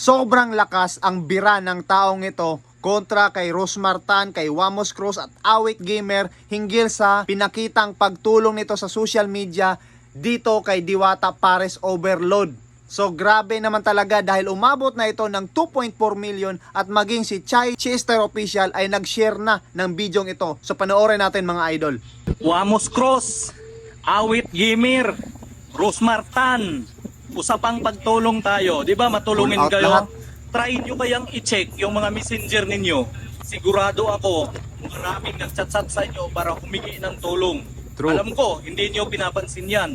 sobrang lakas ang bira ng taong ito kontra kay Rosmar Tan, kay Wamos Cruz at Awit Gamer hinggil sa pinakitang pagtulong nito sa social media dito kay Diwata Pares Overload. So grabe naman talaga dahil umabot na ito ng 2.4 million at maging si Chai Chester Official ay nag-share na ng bidyong ito. So panoorin natin mga idol. Wamos Cross, Awit Gimir, Rosmar Tan. Usapang pagtulong tayo, 'di ba? Matulungin out kayo. lahat. Try nyo kayang i-check yung mga messenger ninyo. Sigurado ako, maraming nagchat-chat sa inyo para humingi ng tulong. True. Alam ko, hindi nyo pinapansin yan.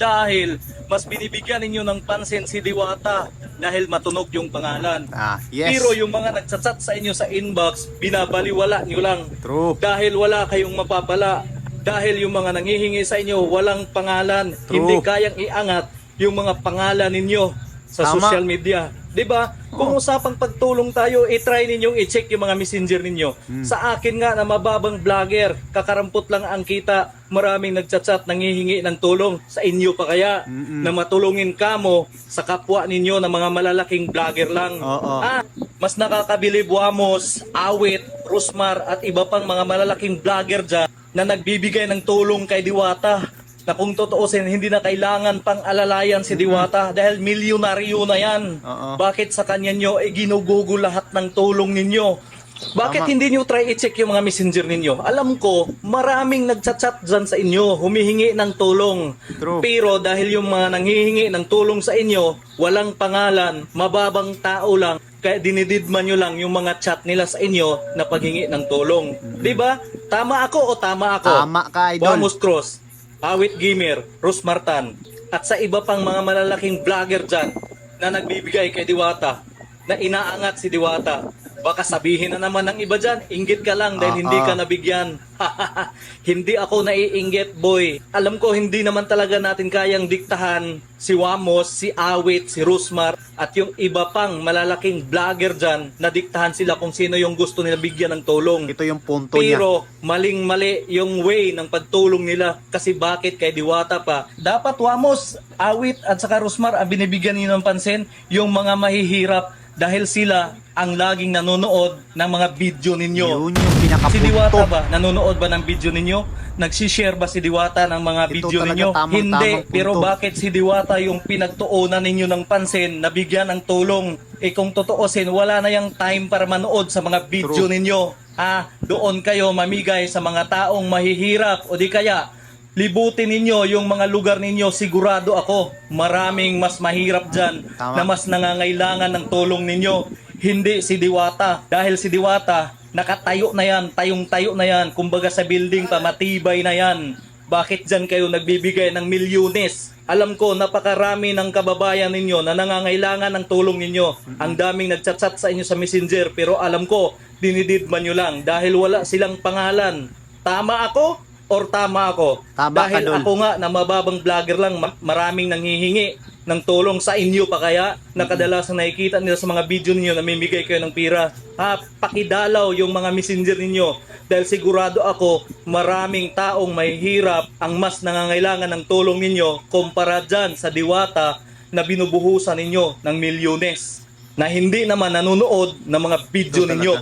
Dahil mas binibigyan ninyo ng pansin si Diwata dahil matunog yung pangalan. Ah, yes. Pero yung mga nagchat-chat sa inyo sa inbox, binabaliwala nyo lang. True. Dahil wala kayong mapapala. Dahil yung mga nangihingi sa inyo, walang pangalan. True. Hindi kayang iangat yung mga pangalan ninyo sa Tama. social media. 'Di ba? Kung usapang pagtulong tayo, i-try ninyong i-check yung mga messenger ninyo. Hmm. Sa akin nga na mababang vlogger, kakarampot lang ang kita, maraming nagchat-chat, nangihingi ng tulong. Sa inyo pa kaya Mm-mm. na matulungin kamo sa kapwa ninyo na mga malalaking vlogger lang. Oo. Ah, mas nakakabilib Wamos, Awit, Rusmar at iba pang mga malalaking vlogger dyan na nagbibigay ng tulong kay Diwata na kung totoosin hindi na kailangan pang alalayan si Diwata dahil milyonaryo na yan. Oo. Bakit sa kanya nyo eh, ginugugo lahat ng tulong ninyo? Bakit Tama. hindi nyo try i-check yung mga messenger ninyo? Alam ko, maraming nagchat-chat dyan sa inyo, humihingi ng tulong. True. Pero dahil yung mga nanghihingi ng tulong sa inyo, walang pangalan, mababang tao lang, kaya dinididman nyo lang yung mga chat nila sa inyo na paghingi ng tulong. Di ba? Tama ako o tama ako? Tama ka, idol. Vamos Cross, Awit Gamer, Rus Martan, at sa iba pang mga malalaking vlogger dyan na nagbibigay kay Diwata, na inaangat si Diwata. Baka sabihin na naman ng iba dyan, inggit ka lang dahil Ah, hindi ka ah. nabigyan. hindi ako naiinggit, boy. Alam ko hindi naman talaga natin kayang diktahan si Wamos, si Awit, si Rusmar, at yung iba pang malalaking vlogger dyan na diktahan sila kung sino yung gusto nila bigyan ng tulong. Ito yung punto niya. Pero maling-mali yung way ng pagtulong nila kasi bakit kay Diwata pa. Dapat Wamos, Awit at saka Rusmar ang binibigyan niyo ng pansin yung mga mahihirap dahil sila ang laging nanonood ng mga video ninyo. Yun yung pinakapunto. Si Diwata ba? Nanonood ba ng video ninyo? Nagsishare ba si Diwata ng mga Ito video ninyo? tamang- Hindi. tamang. Pero bakit si Diwata yung pinagtuunan ninyo ng pansin na bigyan ng tulong? Eh kung totoosin, wala na yung time para manood sa mga video True. ninyo. Ah, doon kayo mamigay sa mga taong mahihirap o di kaya libutin ninyo yung mga lugar ninyo. Sigurado ako, maraming mas mahirap dyan Tama. na mas nangangailangan ng tulong ninyo. Hindi si Diwata. Dahil si Diwata, nakatayo na yan, tayong-tayo na yan. Kumbaga sa building pa, matibay na yan. Bakit dyan kayo nagbibigay ng milyones? Alam ko, napakarami ng kababayan ninyo na nangangailangan ng tulong ninyo. Ang daming nagchat-chat sa inyo sa messenger, pero alam ko, dinididman nyo lang dahil wala silang pangalan. Tama ako or tama ako? Tama ka, dahil Dol. ako nga na mababang vlogger lang, ma- maraming nanghihingi ng tulong sa inyo pa kaya na kadalasan nakikita nila sa mga video ninyo na mimigay kayo ng pira. Ha, pakidalaw yung mga messenger ninyo dahil sigurado ako maraming taong mahihirap ang mas nangangailangan ng tulong ninyo kumpara dyan sa diwata na binubuhusan ninyo ng milyones na hindi naman nanonood ng mga video Ito ninyo.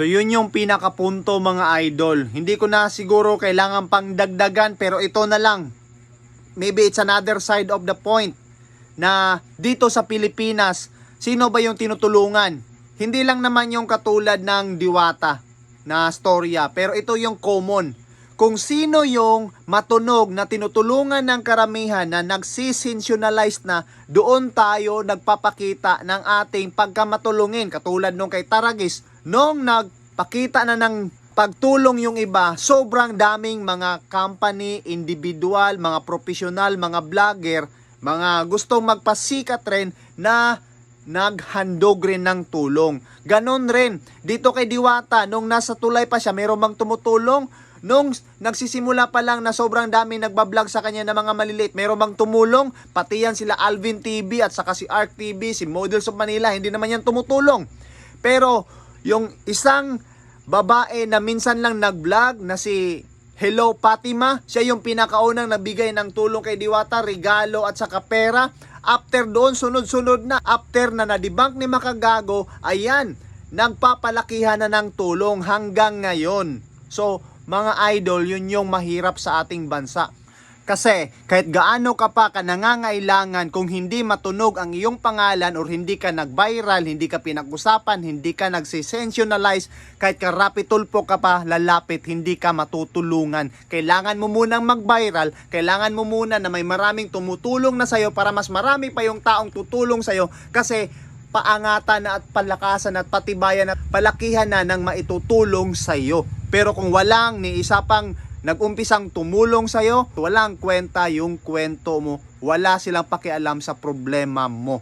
So yun yung pinakapunto mga idol. Hindi ko na siguro kailangan pang dagdagan pero ito na lang. Maybe it's another side of the point na dito sa Pilipinas, sino ba yung tinutulungan? Hindi lang naman yung katulad ng Diwata na storya, pero ito yung common. Kung sino yung matunog na tinutulungan ng karamihan na nagsisensationalize na doon tayo nagpapakita ng ating pagkamatulungin. Katulad nung kay Taragis, nung nagpakita na ng pagtulong yung iba, sobrang daming mga company, individual, mga profesional, mga vlogger, mga gustong magpasikat rin na naghandog rin ng tulong. Ganon rin, dito kay Diwata, nung nasa tulay pa siya, meron bang tumutulong? Nung nagsisimula pa lang na sobrang dami nagbablog sa kanya na mga maliliit, meron bang tumulong? Pati yan sila Alvin TV at saka si Arc TV, si Models of Manila, hindi naman yan tumutulong. Pero yung isang babae na minsan lang nag-vlog na si Hello Fatima, siya yung pinakaunang nabigay ng tulong kay Diwata, regalo at saka pera. After doon, sunod-sunod na. After na na-debunk ni Makagago, ayan, nagpapalakihan na ng tulong hanggang ngayon. So, mga idol, yun yung mahirap sa ating bansa. Kasi kahit gaano ka pa ka nangangailangan kung hindi matunog ang iyong pangalan or hindi ka nag-viral, hindi ka pinag-usapan, hindi ka nagsisensationalize, kahit karapitulpo ka pa lalapit, hindi ka matutulungan. Kailangan mo munang mag-viral, kailangan mo muna na may maraming tumutulong na sa'yo para mas marami pa yung taong tutulong sa'yo kasi paangatan na at palakasan at patibayan at palakihan na ng maitutulong sa iyo. Pero kung walang ni isa pang nagumpisang tumulong sa iyo, walang kwenta yung kwento mo. Wala silang pakialam sa problema mo.